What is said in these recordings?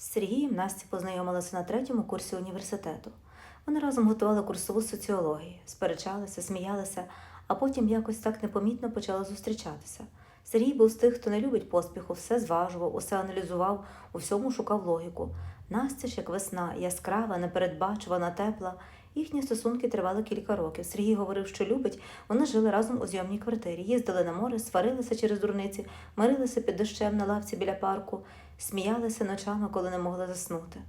З Сергієм Настя познайомилася на третьому курсі університету. Вони разом готували курсову соціологію, сперечалися, сміялися, а потім якось так непомітно почали зустрічатися. Сергій був з тих, хто не любить поспіху, все зважував, усе аналізував, у всьому шукав логіку. Настя ж як весна, яскрава, непередбачувана, тепла. Їхні стосунки тривали кілька років. Сергій говорив, що любить. Вони жили разом у зйомній квартирі, їздили на море, сварилися через дурниці, мирилися під дощем на лавці біля парку, сміялися ночами, коли не могли заснути.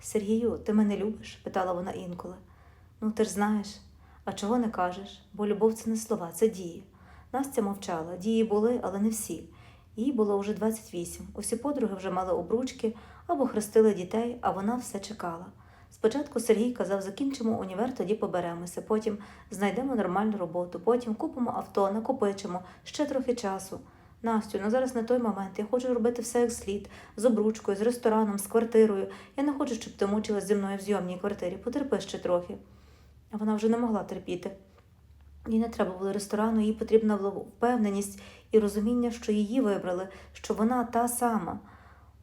Сергію, ти мене любиш? питала вона інколи. Ну, ти ж знаєш, а чого не кажеш? Бо любов це не слова, це дії. Настя мовчала. Дії були, але не всі. Їй було вже 28. Усі подруги вже мали обручки або хрестили дітей, а вона все чекала. Спочатку Сергій казав, закінчимо універ, тоді поберемося, потім знайдемо нормальну роботу, потім купимо авто, накопичимо, ще трохи часу. Настю, ну зараз не той момент. Я хочу робити все як слід, з обручкою, з рестораном, з квартирою. Я не хочу, щоб ти мучилась зі мною в зйомній квартирі. Потерпи ще трохи. А вона вже не могла терпіти. Їй не треба було ресторану, їй потрібна була впевненість і розуміння, що її вибрали, що вона та сама.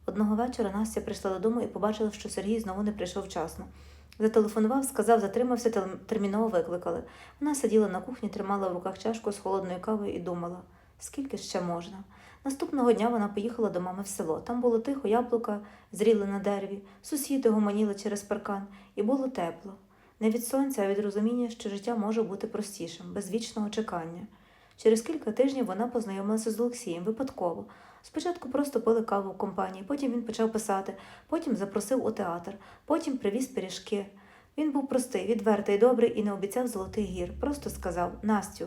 Одного вечора Настя прийшла додому і побачила, що Сергій знову не прийшов вчасно. Зателефонував, сказав, затримався, терміново викликали. Вона сиділа на кухні, тримала в руках чашку з холодною кавою і думала, скільки ще можна. Наступного дня вона поїхала до мами в село. Там було тихо, яблука зріли на дереві, сусіди гомоніли через паркан, і було тепло. Не від сонця, а від розуміння, що життя може бути простішим, без вічного чекання. Через кілька тижнів вона познайомилася з Олексієм випадково. Спочатку просто пили каву в компанії, потім він почав писати, потім запросив у театр, потім привіз пиріжки. Він був простий, відвертий, добрий і не обіцяв золотий гір. Просто сказав: Настю,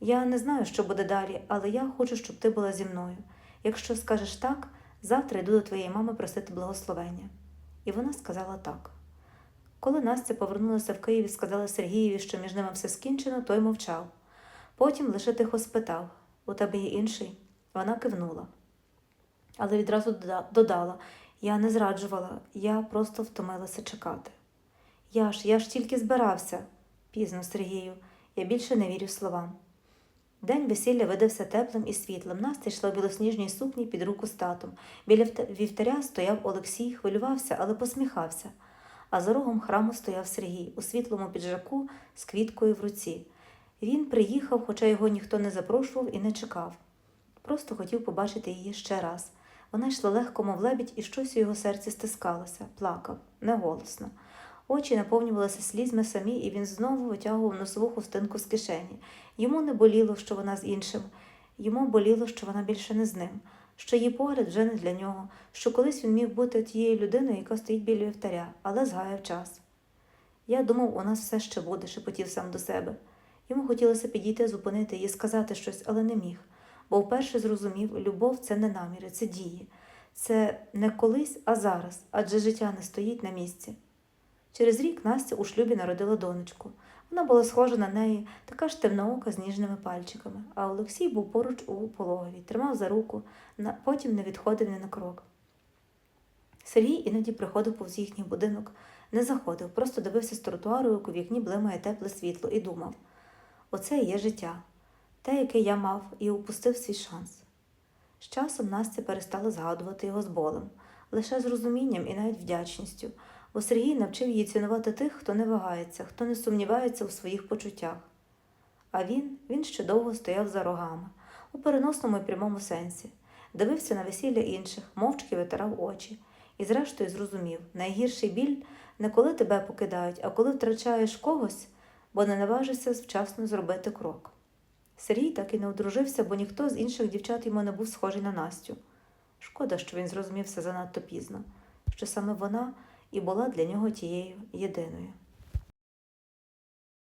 я не знаю, що буде далі, але я хочу, щоб ти була зі мною. Якщо скажеш так, завтра йду до твоєї мами просити благословення. І вона сказала так. Коли Настя повернулася в Київ і сказала Сергієві, що між ними все скінчено, той мовчав. Потім лише тихо спитав у тебе є інший? Вона кивнула. Але відразу додала я не зраджувала, я просто втомилася чекати. Я ж, я ж тільки збирався. Пізно, Сергію, я більше не вірю словам. День весілля видався теплим і світлим. Настя йшла в білосніжній сукні під руку з татом. Біля вівтаря стояв Олексій, хвилювався, але посміхався. А за рогом храму стояв Сергій у світлому піджаку з квіткою в руці. Він приїхав, хоча його ніхто не запрошував і не чекав. Просто хотів побачити її ще раз. Вона йшла легко, мов лебідь, і щось у його серці стискалося, плакав, неголосно. Очі наповнювалися слізьми самі, і він знову витягував носову хустинку з кишені. Йому не боліло, що вона з іншим, йому боліло, що вона більше не з ним, що її погляд вже не для нього, що колись він міг бути тією людиною, яка стоїть біля вівтаря, але згаяв час. Я думав, у нас все ще буде, шепотів сам до себе. Йому хотілося підійти, зупинити її, сказати щось, але не міг, бо вперше зрозумів, любов це не наміри, це дії. Це не колись, а зараз, адже життя не стоїть на місці. Через рік Настя у шлюбі народила донечку. Вона була схожа на неї, така ж темноока з ніжними пальчиками, а Олексій був поруч у пологові, тримав за руку, потім не відходив ні на крок. Сергій іноді приходив повз їхній будинок, не заходив, просто дивився з тротуару, як у вікні блимає тепле світло, і думав: оце є життя, те, яке я мав, і упустив свій шанс. З часом Настя перестала згадувати його з болем, лише з розумінням і навіть вдячністю, бо Сергій навчив її цінувати тих, хто не вагається, хто не сумнівається у своїх почуттях. А він, він ще довго стояв за рогами, у переносному і прямому сенсі, дивився на весілля інших, мовчки витирав очі, і зрештою зрозумів найгірший біль не коли тебе покидають, а коли втрачаєш когось, бо не наважишся вчасно зробити крок. Сергій так і не одружився, бо ніхто з інших дівчат йому не був схожий на Настю. Шкода, що він зрозумів все занадто пізно, що саме вона і була для нього тією єдиною.